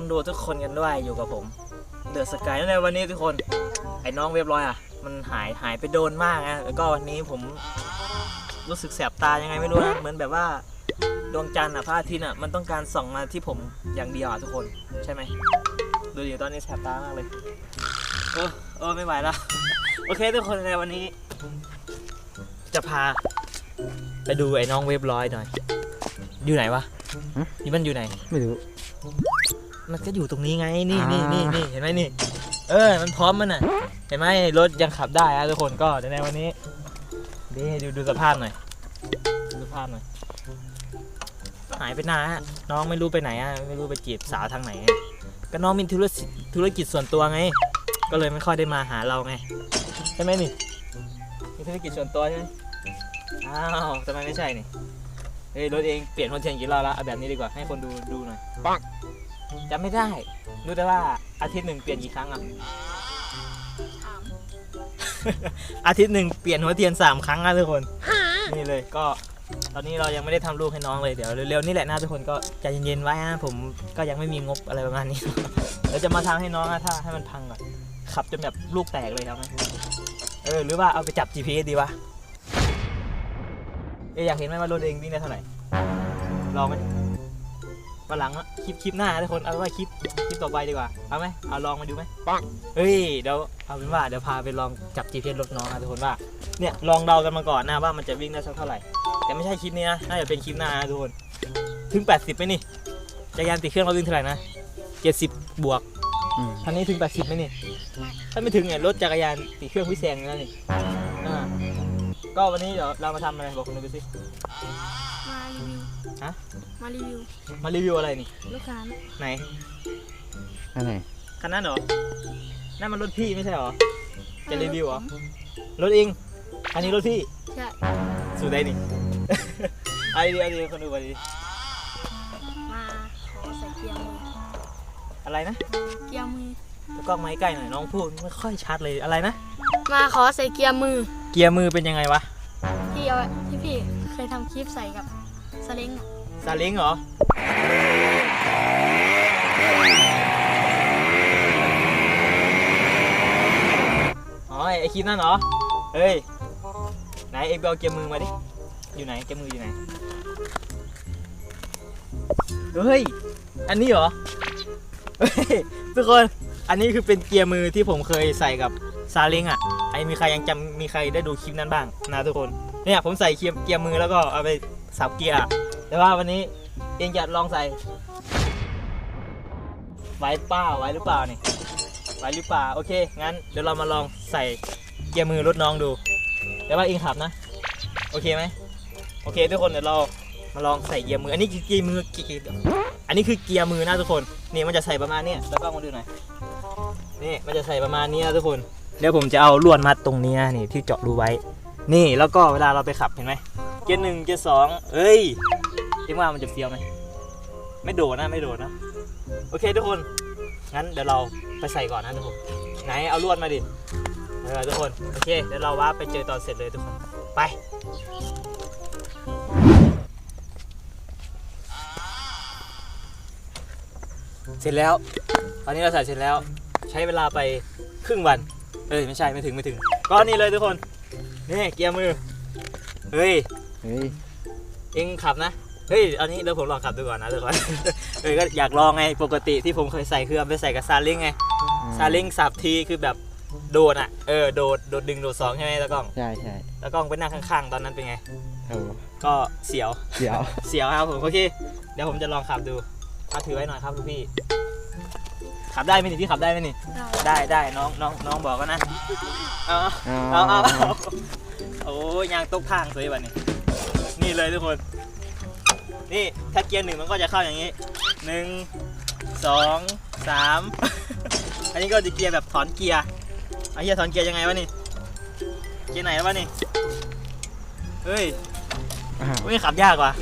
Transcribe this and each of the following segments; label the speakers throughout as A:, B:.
A: ผมดูทุกคนกันด้วยอยู่กับผมเดือดสกายในวันนี้ทุกคน ไอ้น้องเว็บร้อยอะ มันหายหายไปโดนมากนะแล้วก็วันนี้ผมรู้สึกแสบตายังไงไม่รู้นะเหมือนแบบว่าดวงจันทร์อะพระอาทิตย์อะมันต้องการส่องมาที่ผมอย่างเดียวอะทุกคนใช่ไหมดูอยู่ตอนนี้แสบตามากเลยเออเออไม่ไหวแล้วโอเคทุกคนในวันนี้ จะพา ไปดูไอ้น้องเว็บร้อยหน่อย อยู่ไหนวะ
B: ฮะ
A: นี่มันอยู่ไหน
B: ไม่รู้
A: มันก็อยู่ตรงนี้ไงนี่นี่
B: อ่านี่
A: นี่นี่เห็นไหมนี่เออ มันพร้อมมันอะ เห็นไหมรถยังขับได้อะทุกคนก็เดี๋ยวในวันนี้ดีดูดูสภาพหน่อยดูสภาพหน่อยหายไปนานอะน้องไม่รู้ไปไหนอะไม่รู้ไปจีบสาวทางไหนอะก็น้องมีธุรกิจธุรกิจส่วนตัวไง ก็เลยไม่ค่อยได้มาหาเราไงใช่ไหมนี่มีธุรกิจส่วนตัวใช่ไหมอ้าวทำไมไม่ใช่นี่เฮ้ยรถเองเปลี่ยนคนเทียนกี่รอบแล้วเอาแบบนี้ดีกว่าให้คนดูดูหน่อย
B: ปัง
A: จำไม่ได้ รู้แต่ว่าอาทิตย์หนึ่งเปลี่ยนกี่ครั้งอะอาทิตย์หนึ่งเปลี่ยนหัวเทียนสามครั้งนะทุกคน นี่เลยก็ตอนนี้เรายังไม่ได้ทำลูกให้น้องเลยเดี๋ยวเร็วๆนี่แหละนะทุกคนก็ใจเย็นๆไว้นะผมก็ยังไม่มีงบอะไรประมาณนี้ เดี๋ยวจะมาทำให้น้องนะถ้าให้มันพังก่อนขับจนแบบลูกแตกเลยครับเออหรือว่าเอาไปจับ GPS ดีวะเอะอยากเห็นไหมว่ารถเองวิ่งได้เท่าไหร่ลองไหม วันหลังอะคลิปคลิปหน้าทุกคนเอาไว้คลิปคลิปต่อไปดีกว่าเอาไหมเอาลองมาดูไหม
B: ปัง
A: เฮ้ยเดี๋ยวเอาเป็นว่าเดี๋ยวพาไปลองจับ GPS รถน้องนะทุกคนว่าเนี่ยลองเดากันมาก่อนนะว่ามันจะวิ่งได้สักเท่าไหร่ แต่ไม่ใช่คลิปนี้นะน่าจะเป็นคลิปหน้านะทุกคนถึง 80ไหมนี่จักรยานติดเครื่องเราวิ่งเท่าไหร่นะ70 บวก
B: อืม
A: คันนี้ถึง 80ไหมนี่ถ้าไม่ถึงเนี่ยรถจักรยานติดเครื่องพิเศษแล้วนี่อ่าก็วันนี้เดี๋ยวเรามาทำอะไรบอกคุณดูสิ
C: มารีวิว
A: ฮะ
C: มารีวิว
A: มารีวิวอะไรนี่
C: ลูกค้า
A: ไหน
B: อันไหน
A: คันนั้นเหรอ นั่นมันรถพี่ไม่ใช่เหรอ จะรีวิวเหรอ รถเอง อันนี้รถพี่
C: ใช่
A: สูดได้นี่ ไอาดีไอดีคนดูไปดิ
C: มาขอใส่เกียร์มือ
A: อะไรนะ
C: เกียร์มือ
A: แล้วกล้องไม้ใกล้หน่อยน้องพูดไม่ค่อยชัดเลย อะไรนะ
C: มาขอใส่เกียร์มือ
A: เกียร์มือเป็นยังไงวะ
C: ที่เอาไว้ที่พี่เคยทำคลิปใส่กับ สเล้งอะ
A: ซาเล้งเหรอ อ๋อ ไอคลิปนั่นเหรอ เฮ้ย ไหนเอ็งไปเอาเกียร์มือมาดิ อยู่ไหนเกียร์มืออยู่ไหน เฮ้ย อันนี้เหรอ เฮ้ย ทุกคน อันนี้คือเป็นเกียร์มือที่ผมเคยใส่กับซาเล้งอะ ไอมีใครยังจำมีใครได้ดูคลิปนั้นบ้างนะทุกคน เนี่ยผมใส่เกียร์เกียร์มือแล้วก็เอาไป สับเกียร์ แต่ว่าวันนี้เองจะลองใส่ไหวเปล่าไหวหรือเปล่านี่ไหวหรือเปล่าโอเค งั้นเดี๋ยวเรามาลองใส่เกียร์มือรถน้องดู แต่ว่าเองขับนะ โอเคไหมโอเค ทุกคนเดี๋ยวเรามาลองใส่เกียร์มือ อันนี้คือเกียร์มือเกียร์อันนี้คือเกียร์มือนะทุกคนนี่มันจะใส่ประมาณนี้แล้วก็มาดูหน่อยนี่มันจะใส่ประมาณนี้นะทุกคนเดี๋ยวผมจะเอาลวดมัดตรงนี้นี่ที่เจาะรูไว้ นี่แล้วก็เวลาเราไปขับเห็นไหม เกียร์หนึ่งเกียร์สองเอ้ยคิดว่ามันจะเฟี้ยวไหมไม่โดดนะไม่โดดนะ โอเคทุกคน งั้นเดี๋ยวเราไปใส่ก่อนนะทุกคน ไหนเอาลวดมาดิเออทุกคน โอเคเดี๋ยวเราว่าไปเจอตอนเสร็จเลยทุกคน ไป เสร็จแล้ว ตอนนี้เราใส่เสร็จแล้ว ใช้เวลาไปครึ่งวัน เอ้ยไม่ใช่ไม่ถึงไม่ถึง ก็นี่เลยทุกคน นี่เกียร์มือ เฮ้ย
B: เฮ้ย
A: เองขับนะ เฮ้ย อันนี้เดี๋ยวผมลองขับดูก่อนนะทุกคนเออก็อยากลองไง ปกติที่ผมเคยใส่คือเอาไปใส่กับซาเล้งไง ซาเล้งสับทีคือแบบโดดอะ เออ โดด โดดดึงโดดสองใช่ไหมแล้วกล้อง
B: ใช่ใช่
A: แล้วกล้องไปนั่งข้างๆ ตอนนั้นเป็นไง
B: โอ้
A: ก็เสียว
B: เดี๋ยว
A: เสียวครับผม โอเค เดี๋ยวผมจะลองขับดูเอาถือไว้หน่อยครับลูกพี่ ขับได้ไหมนี่พี่ขับได้ไหมนี่
C: ได้
A: ได้ได้น้องน้องน้องบอกก็นะ เอา
B: เอา
A: เอาเอาเอาโอ้ยยางตกทางสวยแบบนี้ นี่เลยทุกคน นี่ถ้าเกียร์หนึ่งมันก็จะเข้าอย่างนี้หนึ่งสองสามอันนี้ก็จะเกียร์แบบถอนเกียร์ไอ้เหี้ยถอนเกียร์ยังไงวะนี่เกียร์ไหนวะนี่เฮ้ย
B: อ้าว
A: ไม่ขับยากว่ะ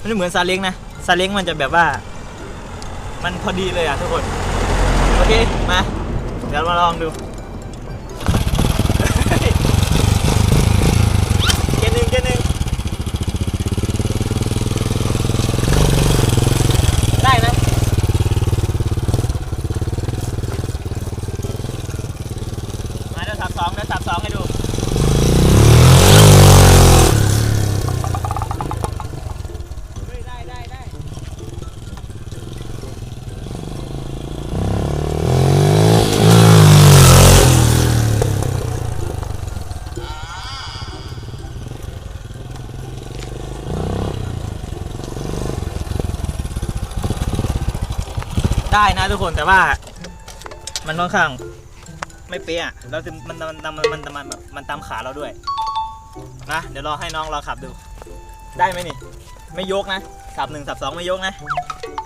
A: มันไม่เหมือนซาเล้งนะซาเล้งมันจะแบบว่า มันพอดีเลยอะทุกคน โอเค มา เดี๋ยวมาลองดู เกียร์หนึ่งเกียร์หนึ่งได้ไหม ได้นะทุกคนแต่ว่า มันค่อนข้าง ไม่เป๊ะอะแล้วมันมันมันมันมันมันตามขาเราด้วยนะเดี๋ยวรอให้น้องเราขับดู ได้ไหมนี่ ไม่ยกนะสับหนึ่งสับสองไม่ยกนะ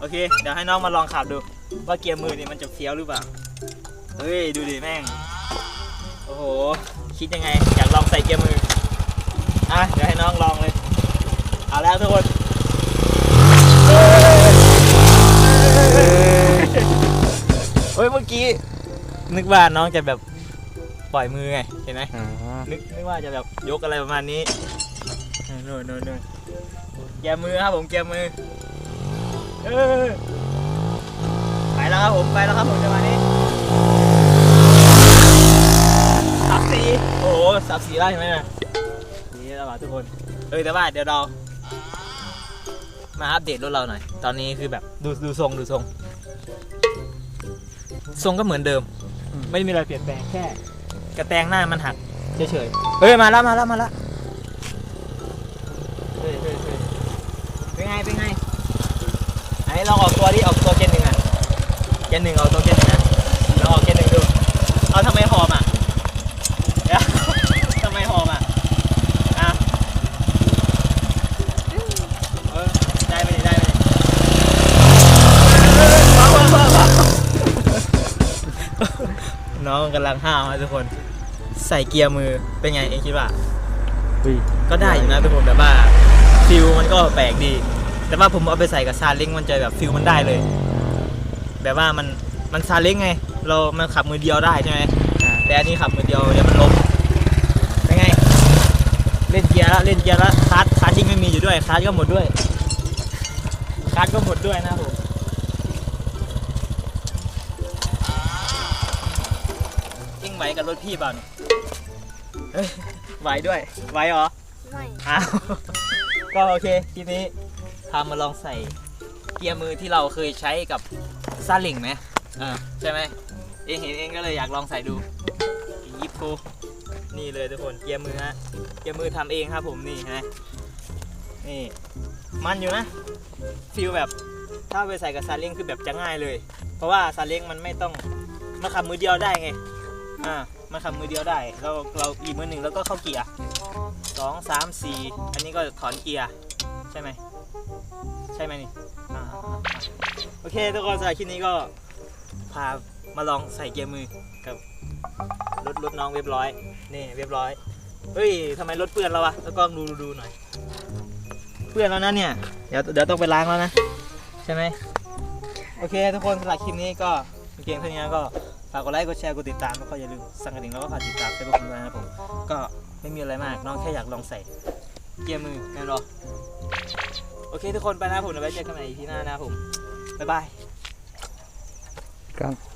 A: โอเค เดี๋ยวให้น้องมาลองขับดู ว่าเกียร์มือนี่มันจะเฟี้ยวหรือเปล่าเฮ้ยดูดิแม่งโอ้โหคิดยังไง อยากลองใส่เกียร์มืออะเดี๋ยวให้น้องลองเลย เอาแล้วทุกคน มื่อกี้ นึกว่าน้องจะแบบปล่อยมือไงเห็นไหม
B: อ๋อ
A: นึกนึกว่าจะแบบยกอะไรประมาณนี้โน่นโน่นโน่นเกียร์มือครับผมเกียร์มือเออไปแล้วครับผมไปแล้วครับผมจังหวะนี้สับสีโอ้โหสับสีได้ใช่ไหมเนี่ยนี่แล้วว่ะทุกคนเออแต่ว่าเดี๋ยวเรามาอัปเดตรถเราหน่อย ตอนนี้คือแบบดูดูทรงดูทรง ทรงก็เหมือนเดิม ไม่ได้มีอะไรเปลี่ยนแปลงแค่ กระแตงหน้ามันหักเฉยๆเฮ้ยมาแล้วมาแล้วมาแล้วเฮ้ยเฮ้ยเฮ้ยเป็นไงเป็นไงไหนลองออกตัวดิออกตัวเกนหนึ่งอะเกนหนึ่งเอาตัวเกนหนึ่งนะลองออกเกนหนึ่งดูเอาทำไมหอมอะเดี๋ยว ทำไมหอมอะอะเออได้ไหมนี่ได้ไหมนี่เออว้าวว้าวว้าวว้าวน้อง กำลังห้าวนะทุกคน ใส่เกียร์มือเป็นไงเองคิดว่า
B: อุ้ย
A: ก็ได้อยู่นะทุกคนแบบว่าฟิลมันก็แปลกดี แต่ว่าผมเอาไปใส่กับซาเล้งมันจะแบบฟิลมันได้เลย แบบว่ามันมันซาเล้งไง เรามันขับมือเดียวได้ใช่ไหมแต่อันนี้ขับมือเดียวเดี๋ยวมันล้มเป็นไง เล่นเกียร์แล้วเล่นเกียร์แล้วคาร์ดคาร์ดยิ่งไม่มีอยู่ด้วยคาร์ดก็หมดด้วยคาร์ดก็หมดด้วยนะครับผมยิ่ง ไหวกับรถพี่เปล่าเนี่ยเฮ้ยไหวด้วย ไหวเหรอ
C: ไม่
A: อ้าว ก็โอเคคลิปนี้พามาลองใส่เกียร์มือที่เราเคยใช้กับซาลิงไหมอ่าใช่ไหมเองเห็นเองก็เลยอยากลองใส่ดูยิปโกนี่เลยทุกคนเกียร์มือฮะเกียร์มือทำเองครับผมนี่เห็นไหมนี่มันอยู่นะฟิลแบบถ้าไปใส่กับซาเล้งคือแบบจะง่ายเลย เพราะว่าซาเล้งมันไม่ต้องมาขับมือเดียวได้ไง อ่ามาขับมือเดียวได้ เราเราอีกมือหนึ่งแล้วก็เข้าเกียร์สองสามสี่อันนี้ก็ถอนเกียร์ใช่ไหมใช่ไหมนี่อ่าโอเคทุกคนสำหรับคลิปนี้ก็พามาลองใส่เกียร์มือกับรถรถน้องเรียบร้อยนี่เรียบร้อยเฮ้ยทำไมรถเปื้อนแล้ววะแล้วก็ดูดูดูหน่อย เปื้อนแล้วนะเนี่ยเดี๋ยวเดี๋ยวต้องไปล้างแล้วนะ ใช่ไหมโอเค ทุกคนสำหรับคลิปนี้ก็เพียงเท่านี้ก็ ฝากกดไลค์ กดแชร์ กดติดตาม แล้วก็อย่าลืมสั่งกระดิ่งแล้วก็ฝากติดตามเฟซบุ๊กผมด้วยนะครับผม ก็ไม่มีอะไรมาก น้องแค่อยากลองใส่ เกียร์มือแน่นอนโอเคทุกคนไปนะผมเดี๋ยวไว้เจอกันใหม่ที่หน้านะครับผม บ๊ายบาย
B: ครับ